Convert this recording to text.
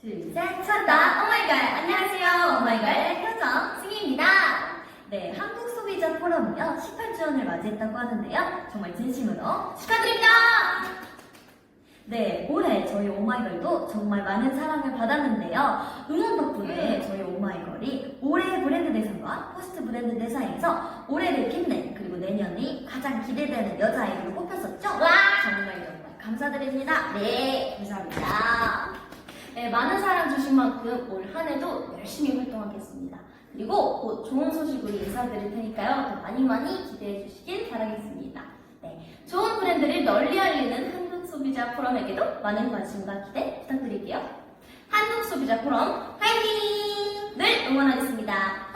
둘, 셋, 찾다. 오마이걸. 안녕하세요. 오마이걸 효정 승희입니다. 네, 한국 소비자 포럼이요. 18주년을 맞이했다고 하는데요. 정말 진심으로 축하드립니다. 네, 올해 저희 오마이걸도 정말 많은 사랑을 받았는데요. 응원 덕분에 저희 오마이걸이 올해의 브랜드 대상과 포스트 브랜드 대상에서 올해를 빛낸 그리고 내년이 가장 기대되는 여자 아이돌로 뽑혔었죠? 와! 정말 정말 감사드립니다. 네, 감사합니다. 많은 사랑 주신 만큼 올 한 해도 열심히 활동하겠습니다. 그리고 곧 좋은 소식으로 인사드릴 테니까요. 더 많이 많이 기대해 주시길 바라겠습니다. 네, 좋은 브랜드를 널리 알리는 한국 소비자 포럼에게도 많은 관심과 기대 부탁드릴게요. 한국 소비자 포럼 화이팅! 늘 응원하겠습니다.